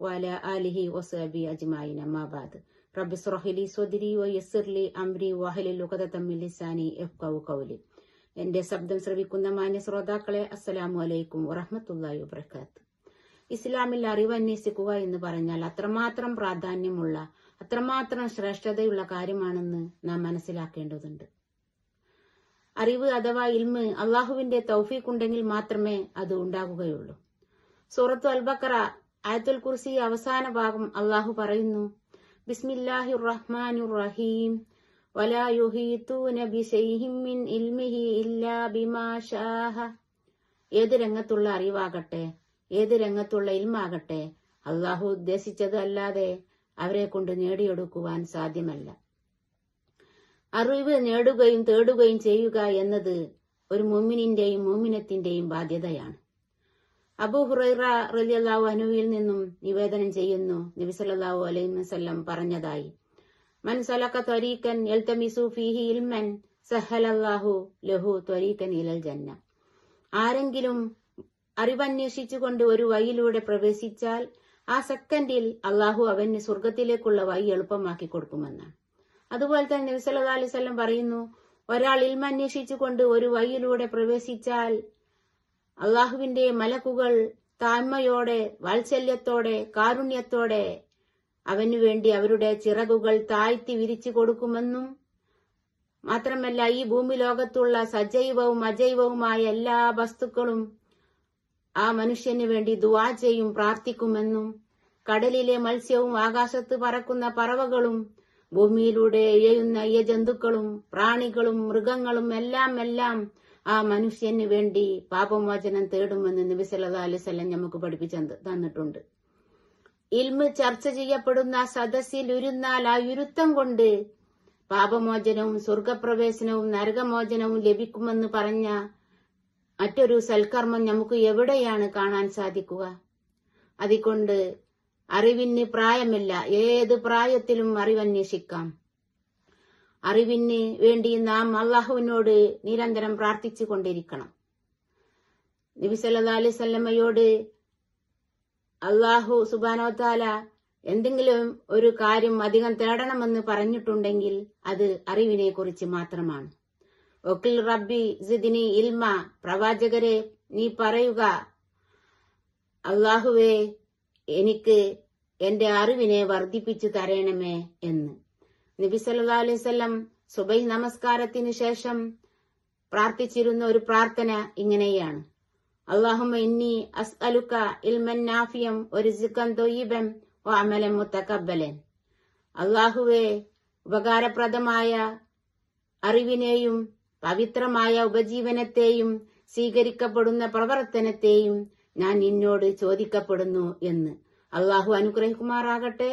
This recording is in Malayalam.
ആലിഹി വസ്ഹബി അജ്മഈൻ അമ്മാ ബഅദ് റബ്ബി ലി സ്വദ്രി വയസ്സിർ ലി അംരി വഹ്ലുൽ ലുഗത മിൻ ലിസാനി യഫ്ഖഹു കൗലി എന്റെ ശബ്ദം ശ്രവിക്കുന്ന മാന്യ ശ്രോതാക്കളെ അസ്സലാമു അലൈക്കും വറഹ്മത്തുള്ളാഹി വബർക്കാത്ത് ഇസ്ലാമിൽ അറിവ് അന്വേഷിക്കുക എന്ന് പറഞ്ഞാൽ അത്രമാത്രം പ്രാധാന്യമുള്ള അത്രമാത്രം ശ്രേഷ്ഠതയുള്ള കാര്യമാണെന്ന് നാം മനസ്സിലാക്കേണ്ടതുണ്ട്. അറിവ് അഥവാ ഇൽമ് അള്ളാഹുവിന്റെ തൗഫീഖ് ഉണ്ടെങ്കിൽ മാത്രമേ അത് ഉണ്ടാകുകയുള്ളൂ. സൂറത്തു അൽബക്കറ ആയത്തുൽ കുർസി അവസാന ഭാഗം അള്ളാഹു പറയുന്നു ബിസ്മില്ലാഹിർ റഹ്മാനിർ റഹീം ഏത് രംഗത്തുള്ള അറിവാകട്ടെ ഏത് രംഗത്തുള്ള ഇൽമാകട്ടെ അള്ളാഹു ഉദ്ദേശിച്ചത് അല്ലാതെ അവരെ കൊണ്ട് നേടിയെടുക്കുവാൻ സാധ്യമല്ല. അറിവ് നേടുകയും തേടുകയും ചെയ്യുക എന്നത് ഒരു മുമ്മിനിന്റെയും മുമ്മിനത്തിന്റെയും ബാധ്യതയാണ്. അബു ഹുറൈറ റലിയല്ലാഹു അനുവിൽ നിന്നും നിവേദനം ചെയ്യുന്നു. നബി സല്ലല്ലാഹു അലൈഹി വസല്ലം പറഞ്ഞതായി. മൻ സലക ത്വരീക്കൻ ഫീഹി ഇൽമൻ സഹലല്ലാഹു ലഹു ത്വരീക്കൻ ഇലൽ ജന്ന. ആരെങ്കിലും അറിവന്വേഷിച്ചുകൊണ്ട് ഒരു വഴിയിലൂടെ പ്രവേശിച്ചാൽ ആ സെക്കൻഡിൽ അള്ളാഹു അവന് സ്വർഗത്തിലേക്കുള്ള വഴി എളുപ്പമാക്കി കൊടുക്കുമെന്നാണ്. അതുപോലെ തന്നെ നബി സല്ലല്ലാഹു അലൈഹി വസല്ലം പറയുന്നു ഒരാൾ ഇൽമ അന്വേഷിച്ചുകൊണ്ട് ഒരു വഴിയിലൂടെ പ്രവേശിച്ചാൽ അള്ളാഹുവിന്റെ മലക്കുകൾ താഴ്മയോടെ വാത്സല്യത്തോടെ കാരുണ്യത്തോടെ അവനു വേണ്ടി അവരുടെ ചിറകുകൾ താഴ്ത്തി വിരിച്ചു കൊടുക്കുമെന്നും മാത്രമല്ല ഈ ഭൂമി ലോകത്തുള്ള സജൈവവും അജൈവവുമായ എല്ലാ വസ്തുക്കളും ആ മനുഷ്യന് വേണ്ടി ദുവാ ചെയ്യും പ്രാർത്ഥിക്കുമെന്നും കടലിലെ മത്സ്യവും ആകാശത്ത് പറക്കുന്ന പറവകളും ഭൂമിയിലൂടെ ഇഴയുന്ന ഇഴജന്തുക്കളും പ്രാണികളും മൃഗങ്ങളും എല്ലാം എല്ലാം ആ മനുഷ്യന് വേണ്ടി പാപമോചനം തേടുമെന്ന് നിബിസല്ലാ സല്ലല്ലാഹു നമുക്ക് പഠിപ്പിച്ചു തന്നിട്ടുണ്ട്. ഇൽമ് ചർച്ച ചെയ്യപ്പെടുന്ന സദസ്സിൽ ഉരുന്നാൽ ആ ഉരുത്തം കൊണ്ട് പാപമോചനവും സ്വർഗപ്രവേശനവും നരകമോചനവും ലഭിക്കുമെന്ന് പറഞ്ഞ മറ്റൊരു സൽക്കർമ്മം നമുക്ക് എവിടെയാണ് കാണാൻ സാധിക്കുക? അതുകൊണ്ട് അറിവിന് പ്രായമില്ല. ഏത് പ്രായത്തിലും അറിവന്വേഷിക്കാം. അറിവിന് വേണ്ടി നാം അള്ളാഹുവിനോട് നിരന്തരം പ്രാർത്ഥിച്ചു കൊണ്ടിരിക്കണം നബി സല്ലല്ലാഹു അലൈഹി വസല്ലമയോട് അള്ളാഹു സുബാനോ താല എന്തെങ്കിലും ഒരു കാര്യം അധികം തേടണമെന്ന് പറഞ്ഞിട്ടുണ്ടെങ്കിൽ അത് അറിവിനെ കുറിച്ച് മാത്രമാണ്. ഒക്കിൽ റബ്ബി സിദിനി ഇൽമ പ്രവാചകരെ നീ പറയുക അള്ളാഹുവേ എനിക്ക് എന്റെ അറിവിനെ വർദ്ധിപ്പിച്ചു തരണമേ എന്ന്. നബി സല്ലാ അലൈഹി വസല്ലം സുബൈ നമസ്കാരത്തിന് ശേഷം പ്രാർത്ഥിച്ചിരുന്ന ഒരു പ്രാർത്ഥന ഇങ്ങനെയാണ്. അള്ളാഹുമ ഇന്നി അസ്അലുക ഇൽമൻ നാഫിയം ഒരു സിക്കൻ തൊയ്യബൻ അമലൻ മുത്തക്കബലൻ അള്ളാഹുവെ ഉപകാരപ്രദമായ അറിവിനെയും പവിത്രമായ ഉപജീവനത്തെയും സ്വീകരിക്കപ്പെടുന്ന പ്രവർത്തനത്തെയും ഞാൻ നിന്നോട് ചോദിക്കപ്പെടുന്നു എന്ന്. അള്ളാഹു അനുഗ്രഹിക്കുമാറാകട്ടെ.